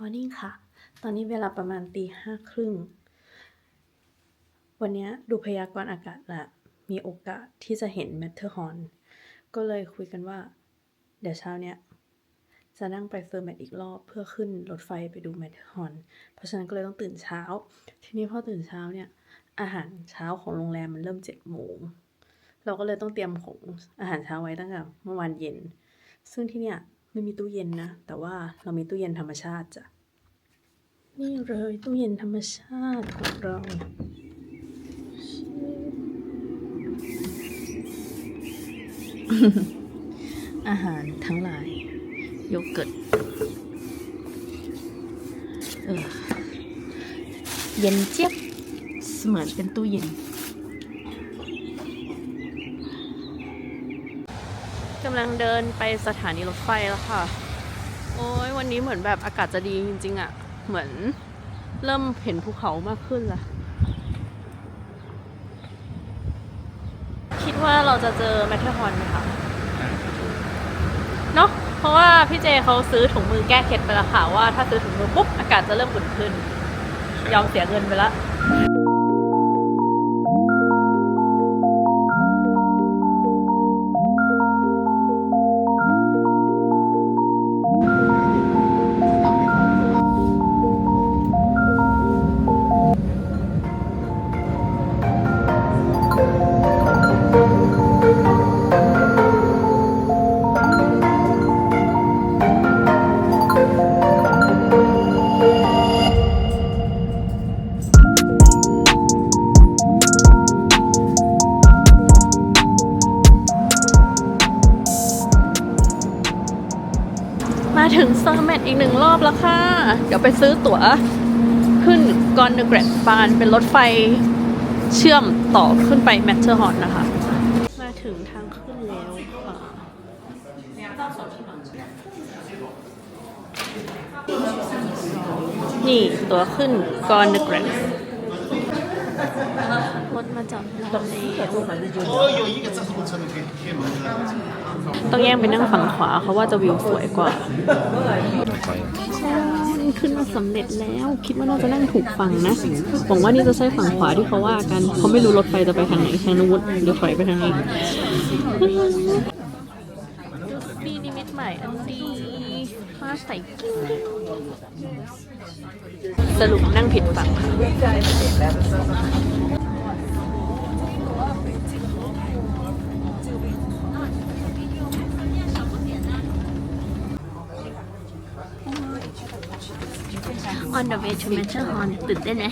มอร์นิ่งค่ะ ตอนนี้เวลาประมาณตีห้าครึ่ง วันนี้ดูพยากรณ์อากาศละมีโอกาสที่จะเห็นแมทเทอร์ฮอร์น ก็เลยคุยกันว่า เดี๋ยวเช้าเนี้ยจะนั่งไปเฟอร์แมตอีกรอบเพื่อขึ้นรถไฟไปดูแมทเทอร์ฮอร์น เพราะฉะนั้นก็เลยต้องตื่นเช้า ทีนี้พอตื่นเช้าเนี่ย อาหารเช้าของโรงแรมมันเริ่มเจ็ดโมง เราก็เลยต้องเตรียมของอาหารเช้าไว้ตั้งแต่เมื่อวานเย็น ซึ่งที่เนี่ย ไม่มีตู้เย็นนะ แต่ว่าเรามีตู้เย็นธรรมชาติจ้ะ นี่เลยตู้เย็นธรรมชาติของเรา อาหารทั้งหลาย โยเกิร์ตเออเย็นเจี๊ยบ เสมือนเป็นตู้เย็นำลังเดินไปสถานีรถไฟแล้วค่ะ โอ้ยวันนี้เหมือนแบบอากาศจะดีจริงๆอะ่ะ เหมือนเริ่มเห็นภูเขามากขึ้นละคิดว่าเราจะเจอแมทเทอร์ฮอนไหมคะเนาะเพราะว่าพี่เจเขาซื้อถุงมือแก้เคล็ดไปแล้วค่ะว่าถ้าซื้อถุงมือปุ๊บอากาศจะเริ่มอุ่นขึ้น ยอมเสียเงินไปละ ยวไปซื้อตั๋วขึ้นกอนเดอะแกรนบานเป็นรถไฟเชื่อมต่อขึ้นไปแมทเทอร์ฮอร์นนะคะ มาถึงทางขึ้นแล้วค่ะนี่ตั๋วขึ้นกอนเดอะแกรน คนมาจับเราแล้ต้องแย่งไปนั่งฝั่งขวาเขาว่าจะวิวสวยกว่าขึ้นมาสำเร็จแล้วคิดว่าน่าจะนั่งถูกฝั่งนะหวังว่านี่จะใช่ฝั่งขวาที่เขาว่ากันเขาไม่รู้รถไฟจะไปทางไหนทางนู้นเดี๋ยวถอยไปทางนี้มีนิมิตใหม่อันดีาใส่กิ้งสรุปนั่งผิดฝั่งค่ะ On the way to Matterhorn ตื่นเต้นไหม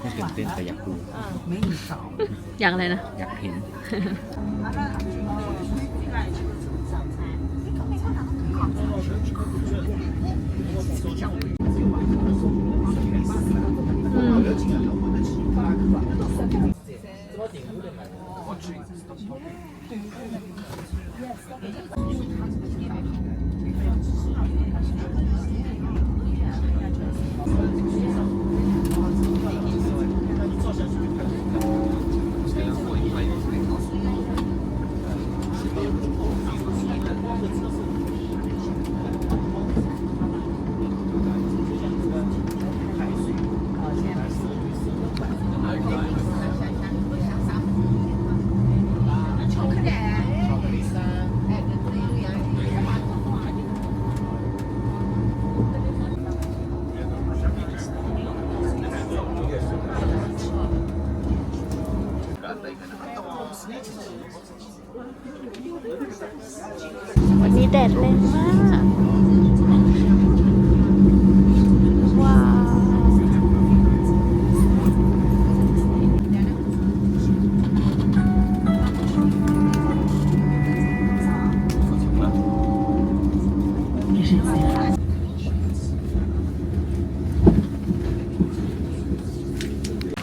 ไม่ตื่นเต้นแต่อยากดูอย่างอะไรนะ อยากเห็น วันนี้แดดแรงมาก ว้าว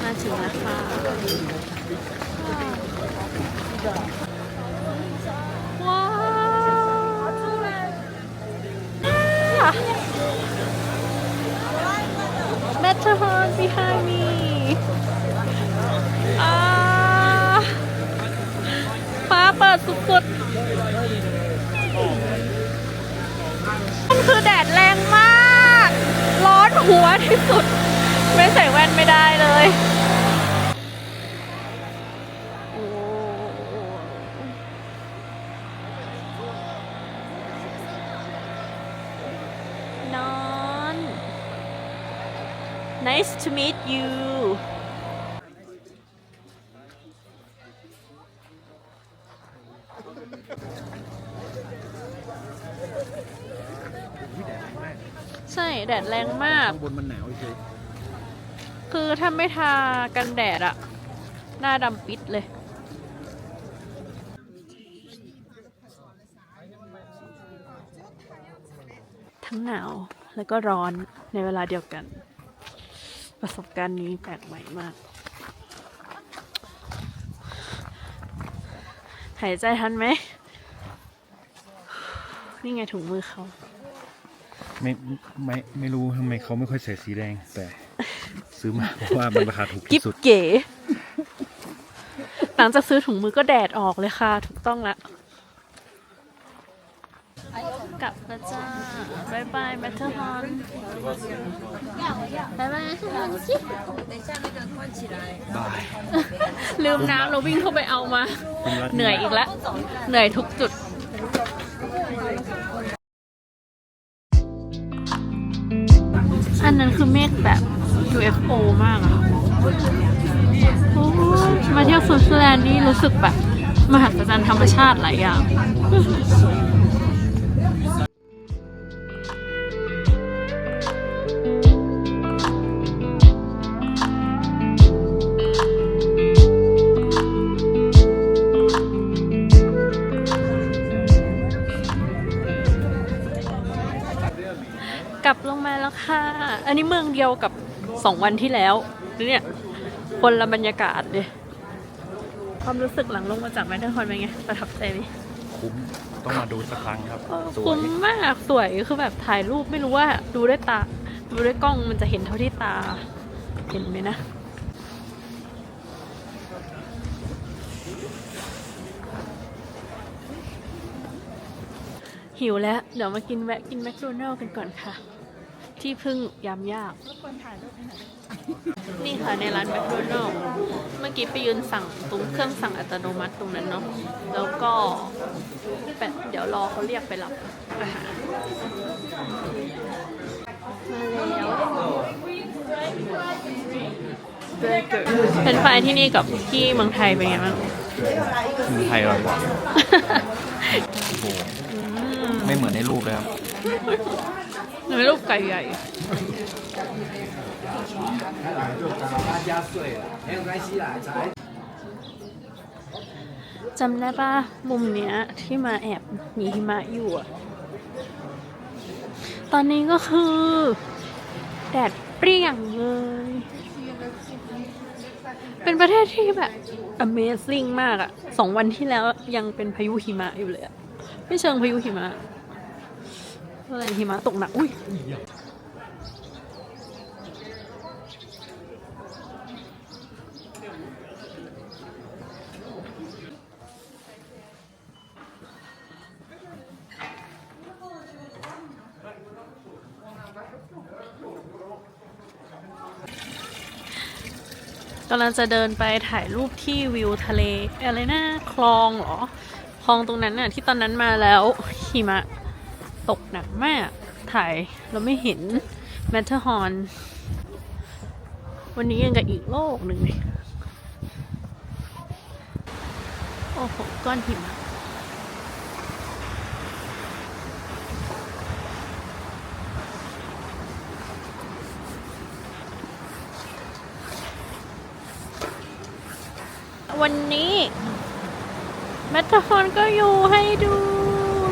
มาถึงแล้วค่ะ ว้าว Matterhorn behind me อ่าฟ้า เปิดสุดๆมันคือแดดแรงมาก ร้อนหัวที่สุด ไม่ใส่แว่นไม่ได้เลยนอน nice to meet you แดดแรงมาก ข้างบนมันหนาวเฉยคือถ้าไม่ทากันแดดอะหน้าดำปิดเลย ทั้งหนาวแล้วก็ร้อนในเวลาเดียวกัน ประสบการณ์นี้แปลกใหม่มาก หายใจทันไหม นี่ไงถุงมือเขา ไม่ไม่ไม่รู้ทำไมเขาไม่ค่อยใส่สีแดง แต่ ซื้อมาเพราะว่ามันราคาถูกกิที่บสุด เก๋ หลังจากซื้อถุงมือก็แดดออกเลยค่ะ ถูกต้องละกลับแล้วจ้าบายบายแมทเทอร์ฮอนบายบายแมทเทอร์ฮอนสิบายลืมน้ำเราวิ่งเข้าไปเอามาเหนื่อยอีกแล้ว เหนื่อยทุกจุด อันนั้นคือเมฆแบบ UFO มากอะมาเที่ยวสวิตเซอร์แลนด์นี่รู้สึกแบบ มหัศจรรย์ธรรมชาติหลายอย่าง กลับลงมาแล้วค่ะ อันนี้เมืองเดียวกับสองวันที่แล้วเนี่ยคนละบรรยากาศเลยความรู้สึกหลังลงมาจากแมนเทอร์ฮอนเป็นไง ประทับใจไหมคุ้มต้องมาดูสักครั้งครับเออสวคุ้ยมมากสวยคือแบบถ่ายรูปไม่รู้ว่าดูด้วยตา ดูด้วยกล้องมันจะเห็นเท่าที่ตา เห็นไหมนะหิวแล้ว เดี๋ยวมากินแวะกินแมคโดนัลล์กันก่อนค่ะ ที่พึ่งยามยาก นี่ค่ะในร้านแมคโดนัลล์เมื่อกี้ไปยืนสั่งตรงเครื่องสั่งอัตโนมัติตรงนั้นเนาะ แล้วก็แบบเดี๋ยวรอเขาเรียกไปรับอาหารมาแล้วเป็นไฟที่นี่กับที่เมืองไทยเป็นไงบ้างเมืองไทยอร่อยกว่าไม่เหมือนในรูปเลยครับ หนูรูปไก่ใหญ่จำได้ปะมุมเนี้ยที่มาแอบมีหิมะอยู่อะตอนนี้ก็คือ แดดเปรี้ยงเลย เป็นประเทศที่แบบ Amazing มากอะสองวันที่แล้วยังเป็นพายุหิมะอยู่เลยอะไม่เชิงพายุหิมะ อะไรหิมะตกหนัก อุ้ยกำลังจะเดินไปถ่ายรูปที่วิวทะเลอะไรนะคลองเหรอ คลองตรงนั้นน่ะที่ตอนนั้นมาแล้วหิมะ ตกหนักมาก ถ่ายเราไม่เห็นแมทเทอร์ฮอนวันนี้ยังกับอีกโลกหนึ่งเลยโอ้โห ก้อนหิมะวันนี้แมทฟอนก็อยู่ให้ดู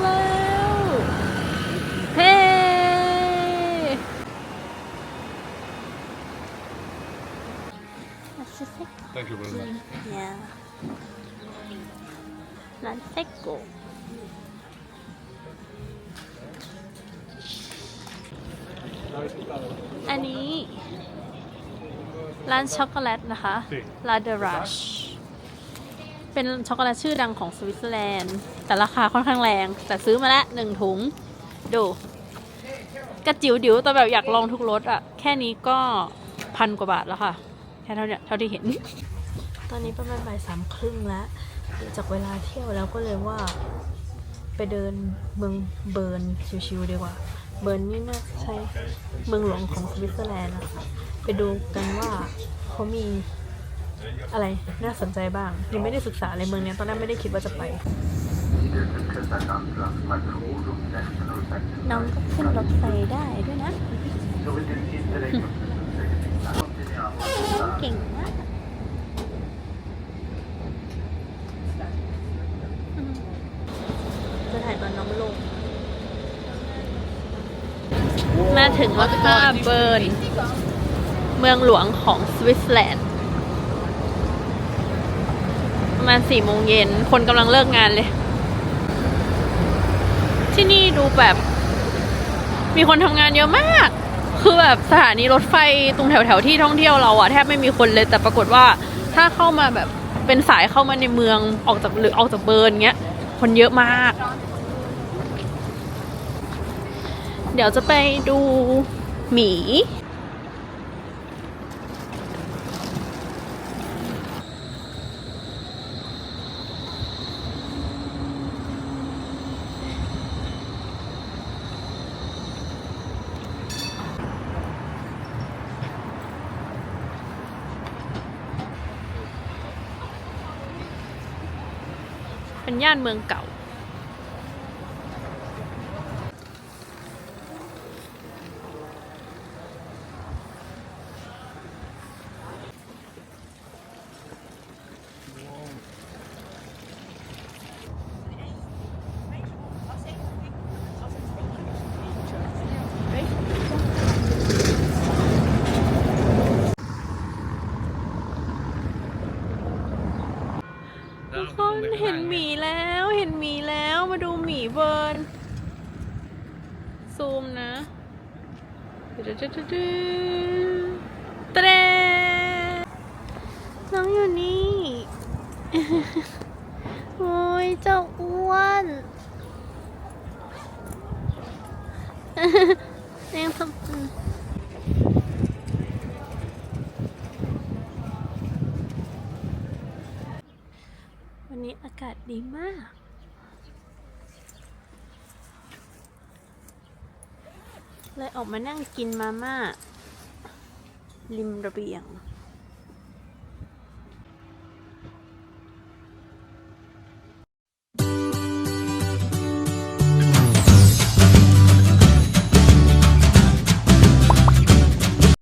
แล้ว เฮ้ Thank you very much Yeah ร้านเซ็กโกอันนี้ ร้านช็อกโกแลตนะคะ ลาเดรัช เป็นช็อกโกแลตชื่อดังของสวิตเซอร์แลนด์ แต่ราคาค่อนข้างแรง แต่ซื้อมาแล้วหนึ่งถุง ดู กระจิ๋วดิ๋วแต่แบบอยากลองทุกรสอะแค่นี้ก็พันกว่าบาทแล้วค่ะ แค่เท่าเนี้ยเท่าที่เห็น ตอนนี้ประมาณบ่ายสามครึ่งแล้วเดี๋ยวจากเวลาเที่ยวแล้วก็เลยว่า ไปเดินเมืองเบิร์นชิวๆดีกว่า เบิร์นนี่น่าจะใช่เมืองหลวงของสวิตเซอร์แลนด์นะคะไปดูกันว่าเขามีอะไรน่าสนใจบ้างยังไม่ได้ศึกษาเลยเมืองเนี้ยตอนแรกไม่ได้คิดว่าจะไปน้องก็ขึ้นรถไฟได้ด้วยนะน้อง เก่งมากจะถ่ายตอนน้องลง มาถึงแล้วค่ะเบิร์น เมืองหลวงของสวิตเซอร์แลนด์ประมาณสี่โมงเย็น คนกำลังเลิกงานเลย ที่นี่ดูแบบ มีคนทำงานเยอะมาก คือแบบสถานีรถไฟตรงแถวแถวที่ท่องเที่ยวเราอะแทบไม่มีคนเลยแต่ปรากฏว่าถ้าเข้ามาแบบเป็นสายเข้ามาในเมืองออกจากหรือออกจากเบิร์นเงี้ย คนเยอะมาก เดี๋ยวจะไปดูหมี ย่านเมืองเก่า ทุกคนเห็นหมีแล้วเห็นหมีแล้วมาดูหมีเบิร์น ซูมนะตะเดน้องอยู่นี่ โอ้ยเจ้าอ้วนยังทำวันนี้อากาศดีมาก เลยออกมานั่งกินมาม่าริมระเบียง